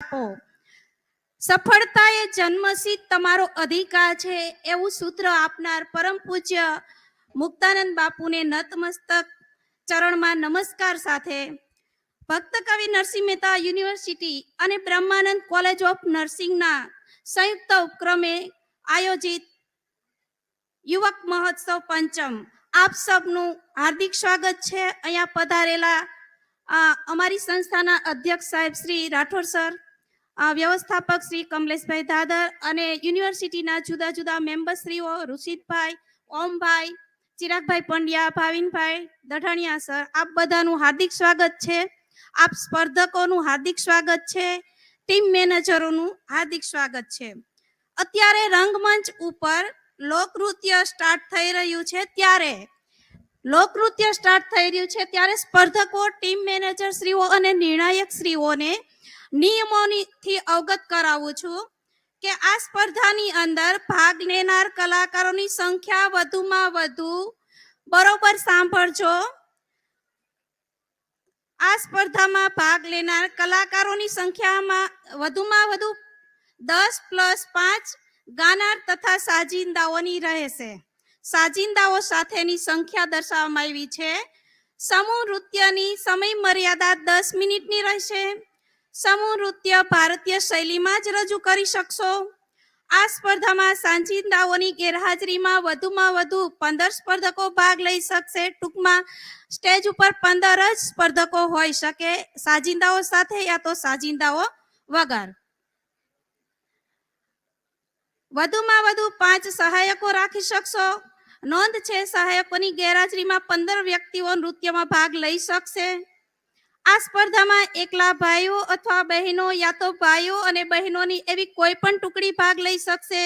આપો. સફળતા એ જન્મસિદ્ધ તમારો અધિકાર છે એવું સૂત્ર આપનાર પરમ પૂજ્ય મુક્તાનંદ બાપુને નતમસ્તક ચરણમાં નમસ્કાર સાથે ભક્ત કવિ નરસિંહ મહેતા યુનિવર્સિટી અને બ્રહ્માનંદ કોલેજ ઓફ નર્સિંગના સંયુક્ત ઉપક્રમે આયોજિત યુવક મહોત્સવ પંચમ. આપ સબનું હાર્દિક સ્વાગત છે. અહીંયા પધારેલા અમારી સંસ્થાના અધ્યક્ષ સાહેબ શ્રી રાઠોડ સર વ્યવસ્થાપક શ્રી કમલેશભાઈ દાદર અને યુનિવર્સિટીના જુદા જુદા મેમ્બરશ્રીઓ ઋષિતભાઈ, ઓમભાઈ, ચિરાગભાઈ પંડ્યા, ભાવિનભાઈ દઢાણિયા સર, આપ બધાનું હાર્દિક સ્વાગત છે. આપ સ્પર્ધકોનું હાર્દિક સ્વાગત છે. ટીમ મેનેજરોનું હાર્દિક સ્વાગત છે. અત્યારે રંગમંચ ઉપર લોકનૃત્ય સ્ટાર્ટ થઈ રહ્યું છે. ત્યારે લોકનૃત્ય સ્ટાર્ટ થઈ રહ્યું છે. ત્યારે સ્પર્ધકો, ટીમ મેનેજર શ્રીઓ અને નિર્ણાયક શ્રીઓને નિયમોની થી અવગત કરાવું છું કે આ સ્પર્ધાની અંદર ભાગ લેનાર કલાકારોની સંખ્યા વધુમાં વધુ બરોબર સાંભળજો. આ સ્પર્ધામાં ભાગ લેનાર કલાકારોની સંખ્યામાં વધુમાં વધુ દસ પ્લસ પાંચ ગાનાર તથા સાજિંદાઓની રહેશે. સાજિંદાઓ સાથેની સંખ્યા દર્શાવવામાં આવી છે. સમૂહ નૃત્યની સમય મર્યાદા દસ મિનિટની રહેશે. સમૂહ નૃત્ય ભારતીય શૈલીમાં જ રજૂ કરી શકશો. આ સ્પર્ધામાં સાંજિંદાઓની ગેરહાજરીમાં વધુમાં વધુ પંદર સ્પર્ધકો ભાગ લઈ શકશે. ટૂંકમાં સ્ટેજ ઉપર પંદર જ સ્પર્ધકો હોઈ શકે. સાજિંદાઓ સાથે યા તો સાજિંદાઓ વગર. વધુમાં વધુ પાંચ સહાયકો રાખી શકશો. નોંધ છે, સહાયકોની ગેરહાજરીમાં પંદર વ્યક્તિઓ નૃત્યમાં ભાગ લઈ શકશે. આ સ્પર્ધામાં એકલા ભાઈઓ અથવા બહેનો યા તો ભાઈઓ અને બહેનોની એવી કોઈ પણ ટુકડી ભાગ લઈ શકશે.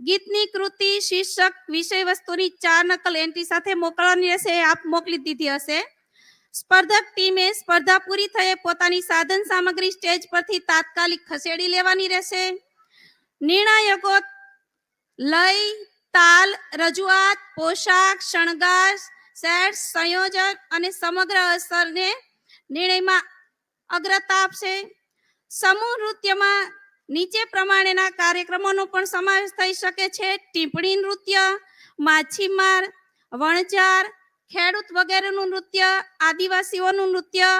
ગીતની કૃતિ, શીર્ષક વિષય વસ્તુની ચાર નકલ એન્ટ્રી સાથે મોકલવાની રહેશે. આપ મોકલી દીધી હશે. સ્પર્ધક ટીમે સ્પર્ધા પૂરી થયે પોતાની સાધન સામગ્રી સ્ટેજ પરથી તાત્કાલિક ખસેડી લેવાની રહેશે. નિર્ણાયકો લય, તાલ, રજૂઆત, પોશાક, શણગાર સેટ સંયોજન અને સમગ્ર અસરને નિર્ણયમાં અગ્રતા આપશે. સમૂહ નૃત્યમાં નીચે પ્રમાણેના કાર્યક્રમોનો પણ સમાવેશ થઈ શકે છે. ટીપણી નૃત્ય માછીમાર વણજાર ખેડૂત વગેરેનું નૃત્ય, આદિવાસીઓનું નૃત્ય,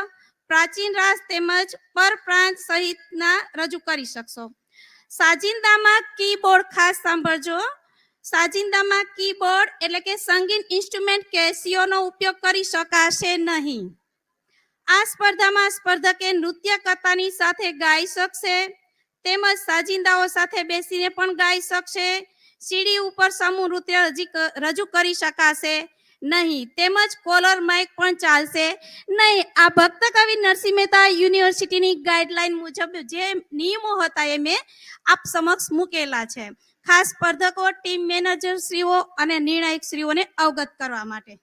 પ્રાચીન રાસ તેમજ પરપ્રાંત સહિતના રજૂ કરી શકશો. સાજિંદામાં કીબોર્ડ ખાસ સાંભળજો. સાજિંદામાં કીબોર્ડ એટલે કે સંગીત ઇન્સ્ટ્રુમેન્ટ કેસીઓનો ઉપયોગ કરી શકાશે નહીં. આ સ્પર્ધામાં સ્પર્ધકે નૃત્ય કરતાની સાથે ગાઈ શકશે, તેમજ સાજિંદાઓ સાથે બેસીને પણ ગાઈ શકશે, સીડી ઉપર સમૂહ નૃત્ય રજૂ કરી શકાશે. નહીં, તેમજ કોલર માઇક પણ ચાલશે. નહીં, આ ભક્ત કવિ નરસિંહ મહેતા યુનિવર્સિટીની ગાઈડલાઈન મુજબ જે નિયમો હતા એ મેં આપ સમક્ષ મૂકેલા છે. ખાસ સ્પર્ધકો, ટીમ મેનેજર શ્રીઓ અને નિર્ણાયક શ્રીઓને અવગત કરવા માટે.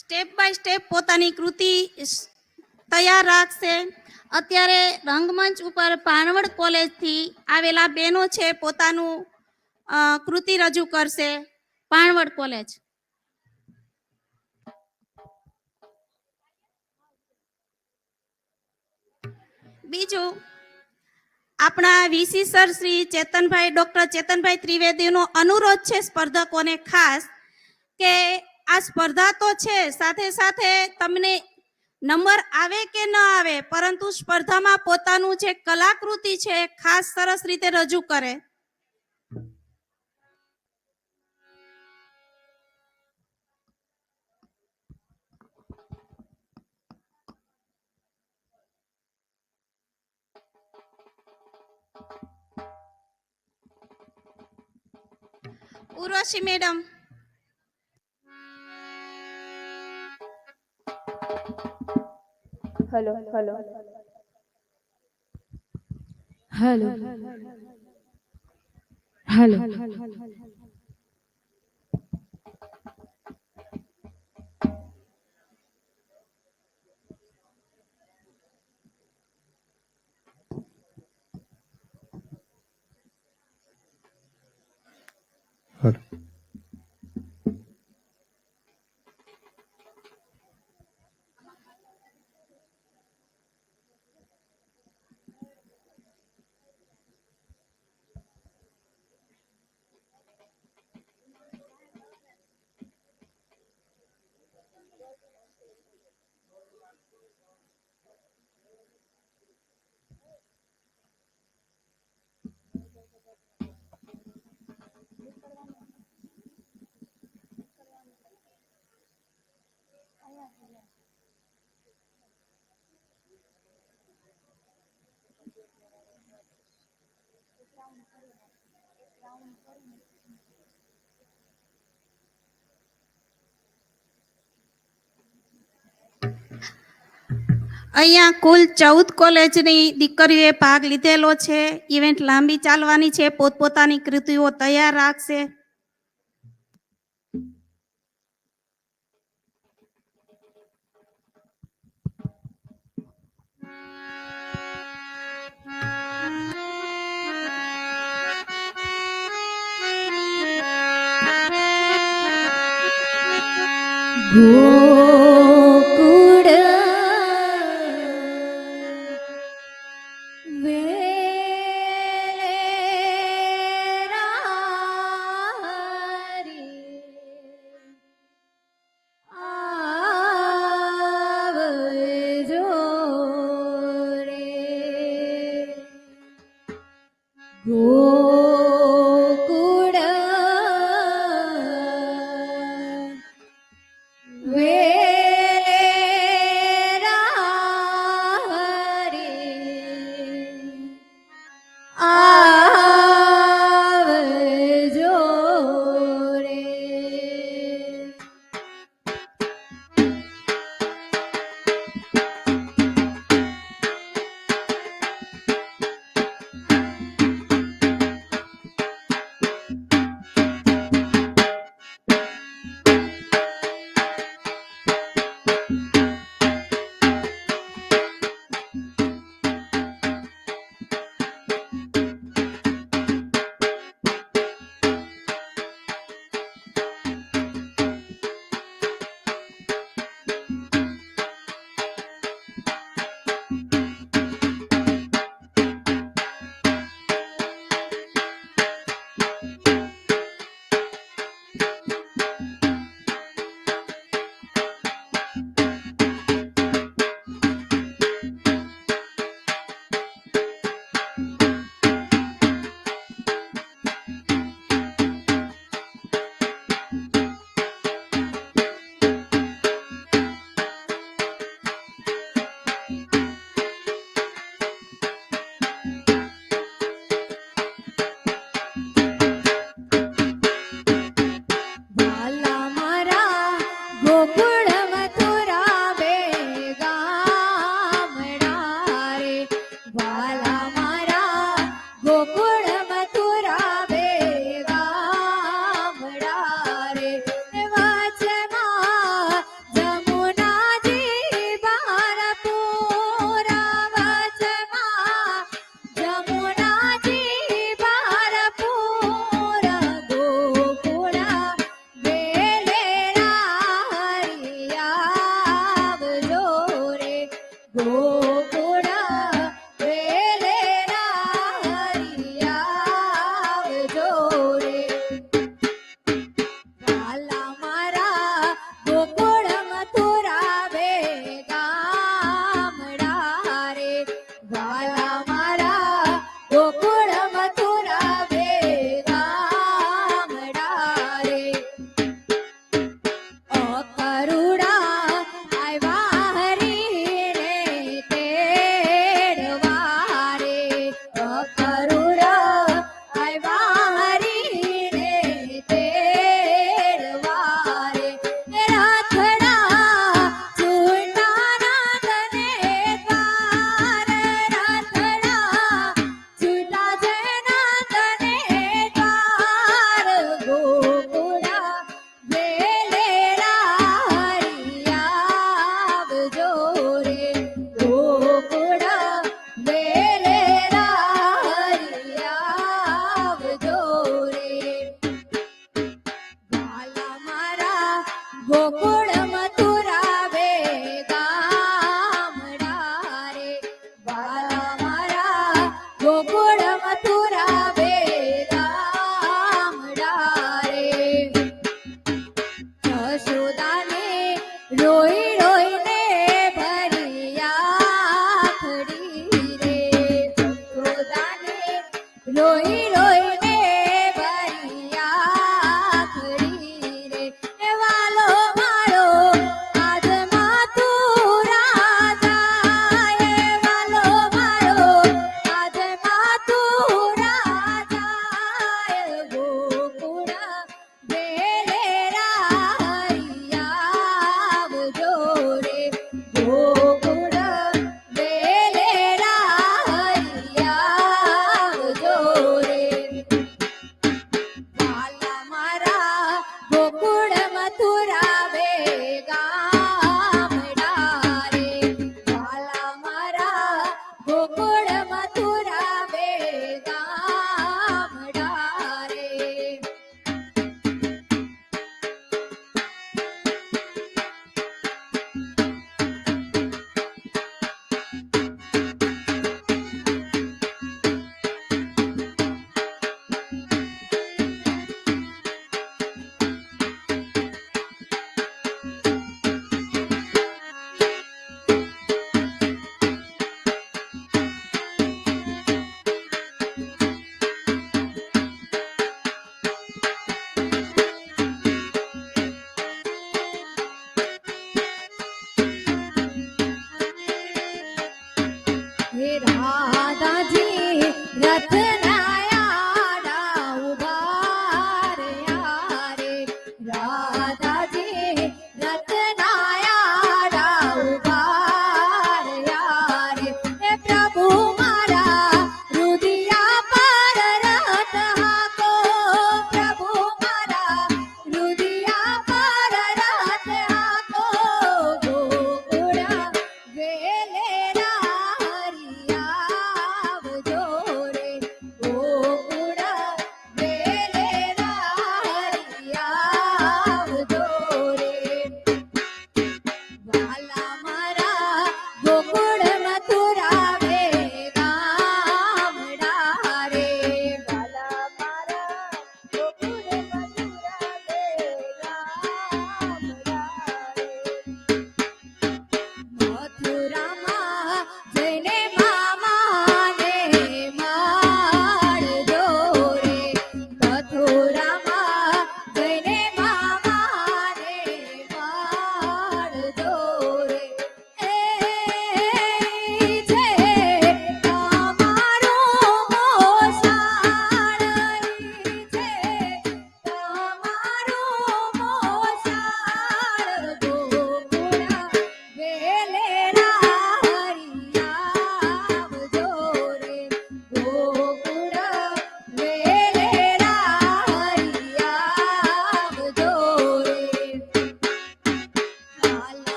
સ્ટેપ બાય સ્ટેપ પોતાની કૃતિ તૈયાર રાખશે. અત્યારે રંગમંચ ઉપર પાનવડ કોલેજથી આવેલા બેનો છે પોતાનું કૃતિ રજૂ કરશે. પાણવડ કોલેજ. બીજું, આપણા VC sir Shri Chetanbhai, doctor Chetanbhai ત્રિવેદીનો અનુરોધ છે સ્પર્ધકોને ખાસ, કે આ સ્પર્ધા તો છે, સાથે સાથે તમને નંબર આવે કે ન આવે, પરંતુ સ્પર્ધામાં પોતાનું જે કલાકૃતિ છે, ખાસ સરસ રીતે રજૂ કરે. Urvashi madam. Hello hello hello hello Hello. અહીંયા કુલ ચૌદ કોલેજની દીકરીઓએ ભાગ લીધેલો છે. ઇવેન્ટ લાંબી ચાલવાની છે. પોતપોતાની કૃતિઓ તૈયાર રાખશે. 我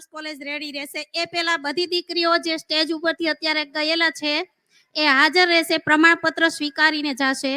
કોમર્સ કોલેજ રેડી રહેશે. એ પહેલા બધી દીકરીઓ જે સ્ટેજ ઉપરથી અત્યારે ગયેલા છે, એ હાજર રહેશે, પ્રમાણપત્ર સ્વીકારીને જશે.